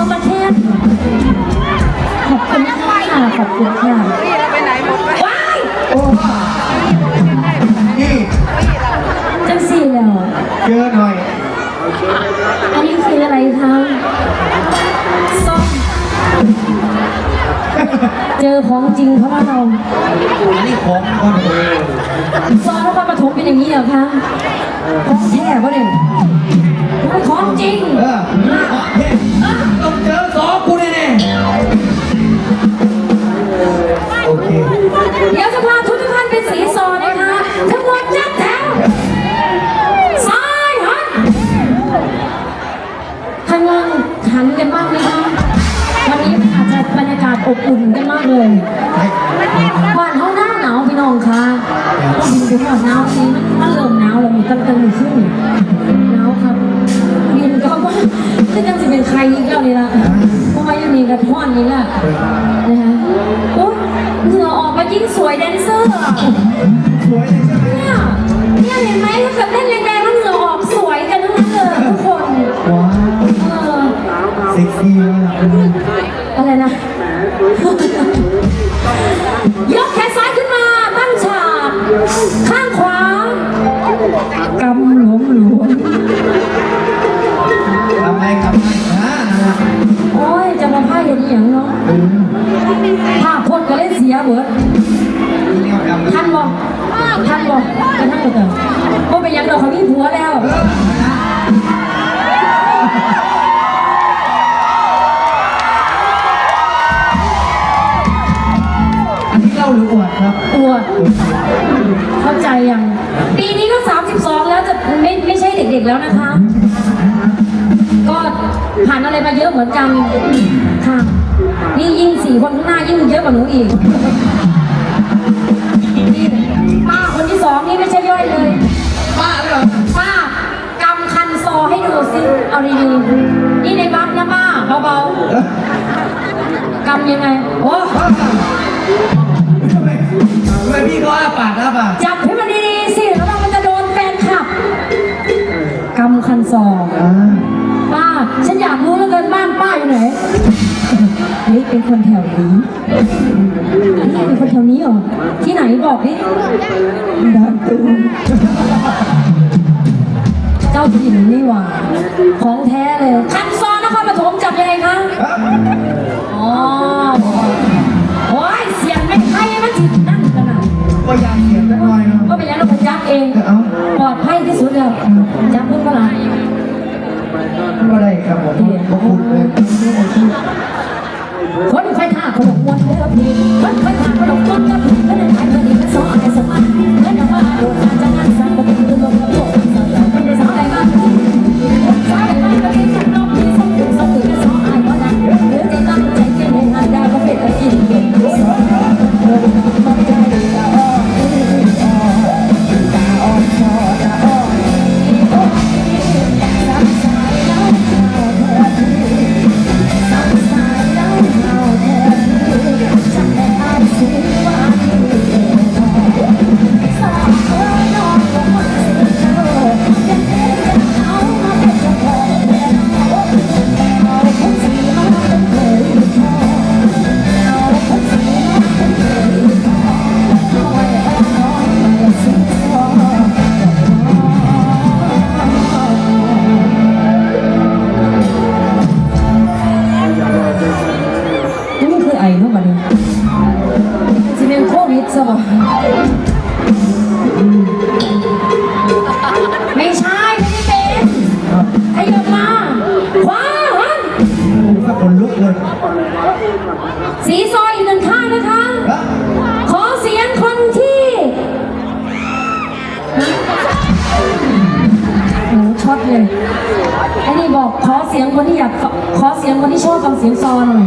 อตะเคียนขอบคุณค่ะขอบคุณค่ะไปไหนหมดไปว้ายโอ้นี่จังสี่แล้วเจอหน่อย อันนี้คืออะไรคะส้มเจอของจริงเพราะว่าเราอันนี้ของคนเออซอนแล้วก็ปฐมเป็นอย่างนี้เหรอคะของแท้ปะเนี่ยมัน ของจริงเออเฮ้ยต้องเจอสองกูแน่ๆโอเค เดี๋ยวจะพาทุกท่านเป็นสีซอนะคะทั้งหมดจัดแถวซ้ายหันข้างล่างหันกันบ้างไหมคะวันนี้มันอาจจะบรรยากาศอบอุ่นกันมากเลยบ้านเขาหน้าหนาวพี่น้องคะก็บินไปก่อนหนาวนี้มันเริ่มหนาวแล้วมีตั้งแต่มือขึ้นหน ก็ยังจะเป็นใครอีกแล้วนี่ละเพราะว่ายังมีกระท่อนนี้แหละนะคะโอ้เหงื่อออกมายิ่งสวยแดนเซอร์อะสวยเลยใช่ไหมเนี่ยเนี่ยเห็นไหมถ้าเกิดเต้นแรงๆแล้วเหงื่อออกสวยกันทั้งนั้นเลยทุกคนว้าวเออเซ็กซี่มากอะไรนะยก หรืออวดครับ อวดเข้าใจยังปีนี้ก็ 32 แล้วจะไม่ไม่ใช่เด็กๆแล้วนะคะ ก็ผ่านอะไรมาเยอะเหมือนกันค่ะนี่ยิ่งสี่คนข้างหน้ายิ่งเยอะกว่าหนูอีกนี่ป้าคนที่สองนี่ไม่ใช่ย่อยเลยป้าเลยเหรอป้ากำคันซอให้ดูสิเอาดีๆนี่ในบัฟนะป้าเบาๆกำยังไงโอ้ป้า ทำไมทำไมพี่เขาอ้าปากอ้าปากจับให้มันดีๆสิแล้วมันจะโดนแฟนคลับกำคันซออ่าป้า ฉันอยากรู้เหลือเกินบ้านป้าอยู่ไหนเฮ้ยเป็นคนแถวนี้นี่เป็นคนแถวนี้เหรอที่ไหนบอกดิดานตูมเจ้าถิ่นนี่หว่าของแท้เลยคันซอนนครปฐมจับยังไงคะ เราจับเองเอ้าปลอดภัยที่สุดแล้วจับเพื่อนก็หลายก็ได้ครับผมขอบคุณเลยคนไฟท่าขนมวนเลยครับพี่คนไฟท่าขนมวนครับพี่ก็ได้ขายเงินดีมาสองอะไรสองอัน คนที่อยากขอเสียงคนที่ชอบฟังเสียงซอหน่อย